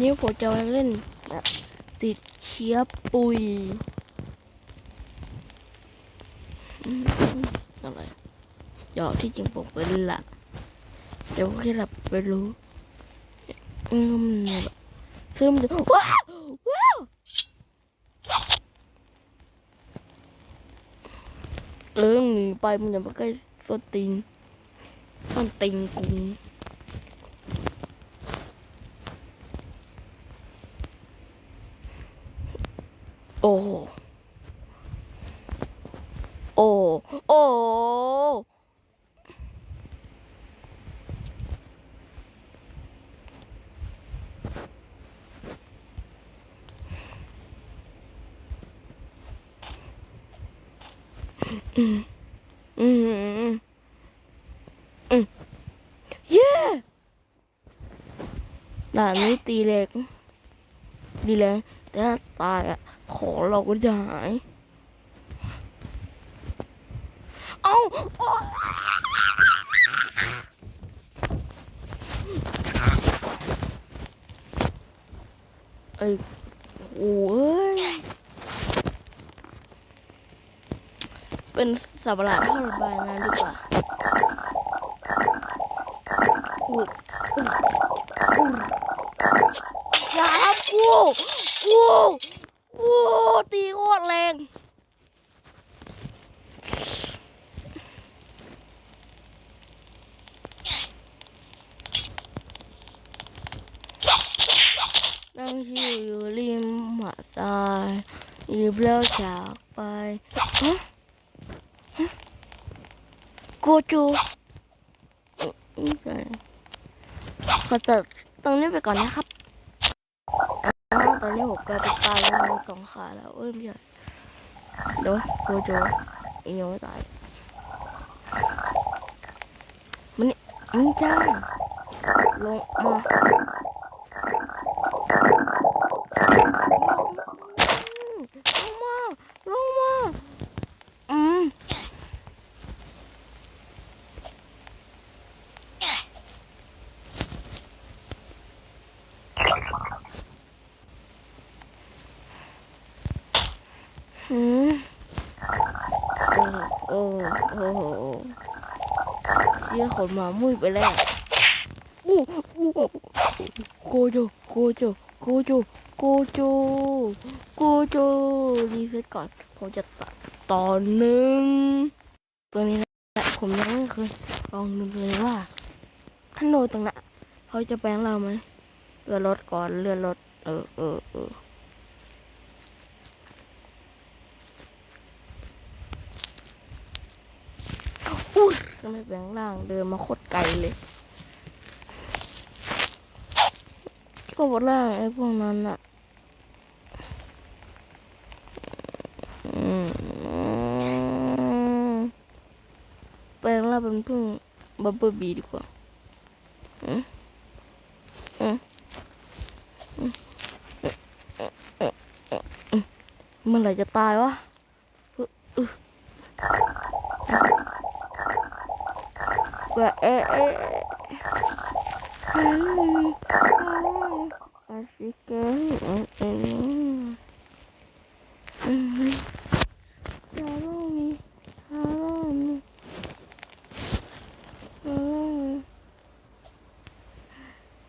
นี่ผมจะเล่นติดเชื้อปุยอะไรหยอกที่จริงผมเป็นหละเดี๋ยวแค่หลับไปรู้อืมซึมว้าวว้าวเออหนีไปมันจะมาใกล้ส้นตีนส้นตีนกู โอ้ โอ้ โอ้ อืม อืม อืม เย้ด่านนี้ตีแรง ดีแรงแต่ถ้าตายอะ ของเราก็จะหาย เอาโอ๊ยไอ้โอ้ย เป็นสับประหลาดที่ระบายน้ำดีกว่าอุ้ยอุ้ยอุ้ย อย่าทำกูกูกูตีโคตรแรงนั่งชิวอยู่ริมหาดทรายยิบแล้วจากไปฮะฮะโกจูเอ่อนี่ไงขอตัดตรงนี้ไปก่อนนะครับ ตอนนี้ผมกลายเป็นตายแล้วมีสองขาแล้วเอ้ยไม่ใช่เดี๋ยวโกจูอีกยังตายมันนี่มันจ้าลงมา ลงมา ลงมา อืม อืม โอ้โอ้โอ้โอ้เสียขนหมามุ้ยไปแล้วอู้อู้โกโจโกโจโกโจโกโจโกโจรีเซ็ตก่อนผมจะตัดตอนหนึ่งตัวนี้นะผมยังไม่เคยลองดูเลยว่าถ้าโดนตรงนั้นเขาจะแปลงเราไหมเลื่อรถก่อนเลื่อรถเออเออเออ อุ้ยทำไมแปลงร่างเดินมาโคตรไกลเลยก็บอกร่างไอ้พวกนั้นอะแปลงร่างเป็นพึ่งบับเบิลบีดีกว่าอืมอืมเมื่อไหร่จะตายวะอึอึ ว่าเอ๊ะเอ๊ะอืมอืมอาชิเกะอืมอืมอืมฮาโร่มีฮาโร่มีฮาโร่มี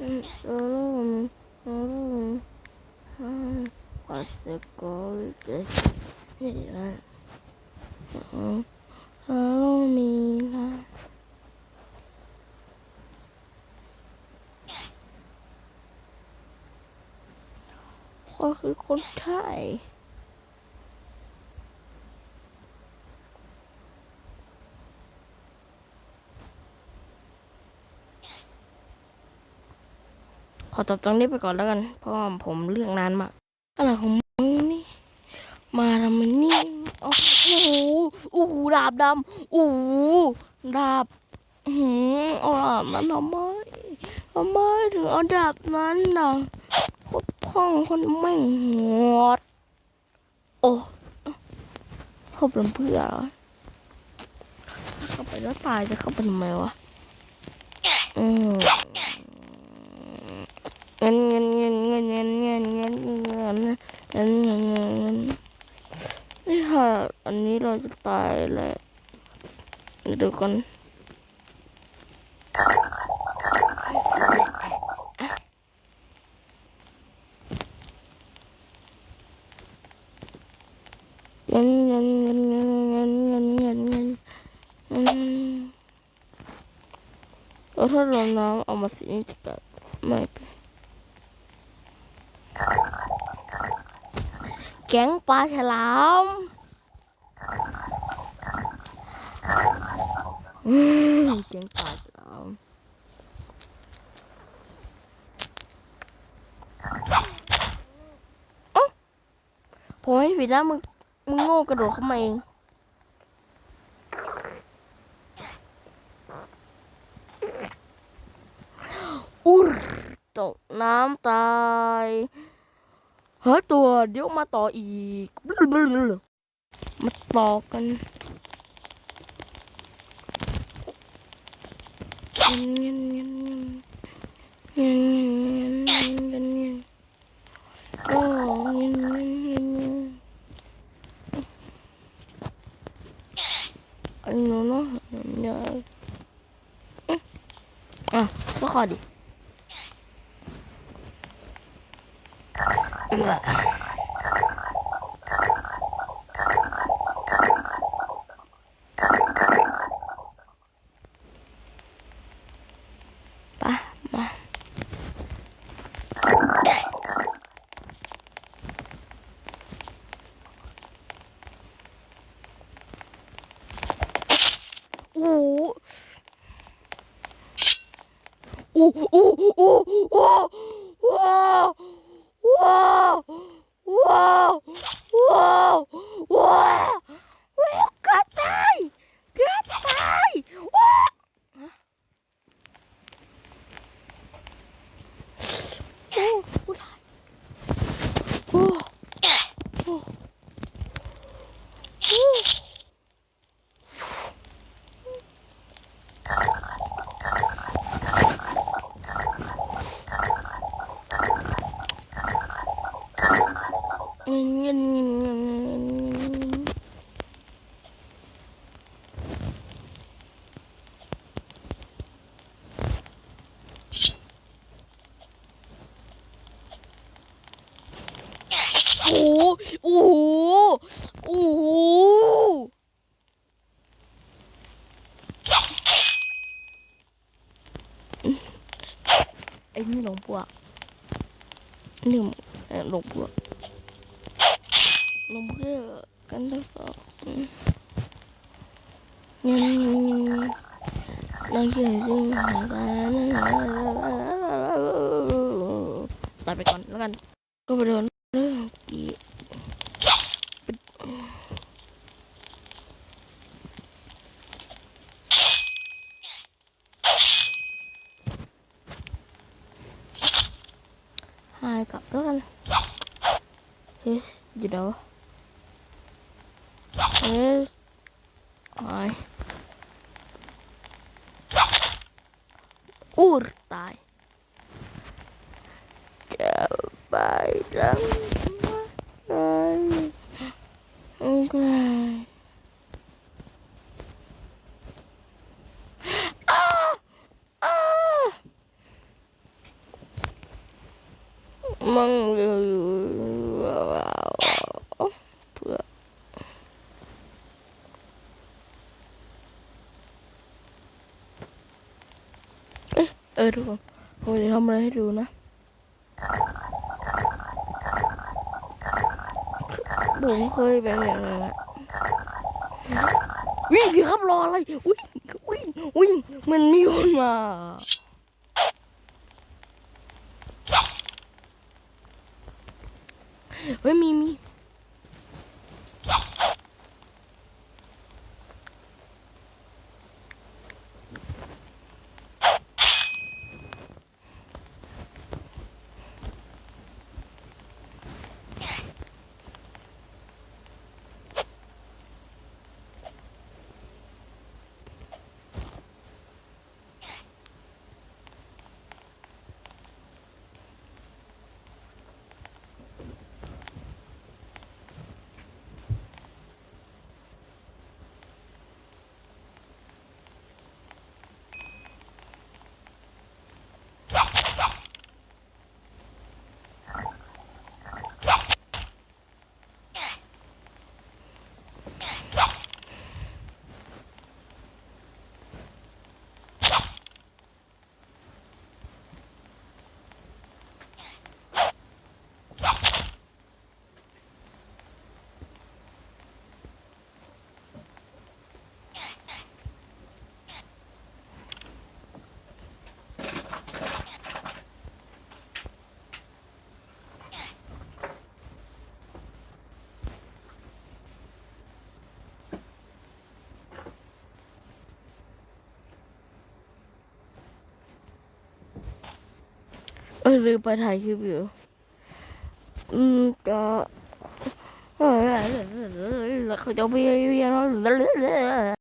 อืมฮาโร่มีฮาโร่มีฮาโร่มีอาชิเกะเกะเฮ้ยอะอืมฮาโร่มีนะ ข้าคือคนไทยขอตัดตรงนี้ไปก่อนแล้วกัน เพราะว่าผมเลือกนานมาก อะไรของมึงนี่ มาทำไมนี่ โอ้โหโอ้โหดาบดำโอ้โหดาบอื้อหืมเอาดาบนั้นทำไมทำไมถึงเอาดาบนั้นน่ะ ห้องคนไม่งอด โอ้เข้าไปเพื่อเข้าไปแล้วตายจะเข้าไปทำไมวะอืมเงินเงินเงินเงินเงินเงินเงินเงินเงินเงินเงินนี่ค่ะ อันนี้เราจะตายแล้วเดี๋ยวก่อน เงินเงินเงินเงินเงินเงินเงินเงินเงินเออถ้าโดนน้ำเอามาสีจะกัดไม่เป็นแก๊งปลาฉลามแก๊งปลาฉลามเอ้าผมไม่ผิดนะมึง มึงโง่กระโดดเข้ามาเองอุ้ยตกน้ำตายหาตัวเดี๋ยวมาต่ออีก มาต่อกันเงี้ยเงี้ยเงี้ยเงี้ยเงี้ยเงี้ยเงี้ยโอ้เงี้ยเงี้ยเงี้ยเงี้ยอันนู้นเนาะเนี่ยอะก็ ขอดิ 오오오오와와와와와와 ปวกหนึ่งลงปวกลงเพื่อกันทั้งสองงั้นเราเขียนชื่อหากันตัดไปก่อนแล้วกัน ก็ไปโดน Run. Yes, you know. Yes. Ay. Urtay. Bayram. เออทุกคนผมจะทำอะไรให้ดูนะผมเคยเป็นอย่างนั้นอะวิ่งสิครับรออะไรวิ่งวิ่งวิ่งมันมีคนมาเฮ้ยมีมี อลืมไปถ่ายคลิปอยู่ อืมก็แล้วเขาจะไปเรียน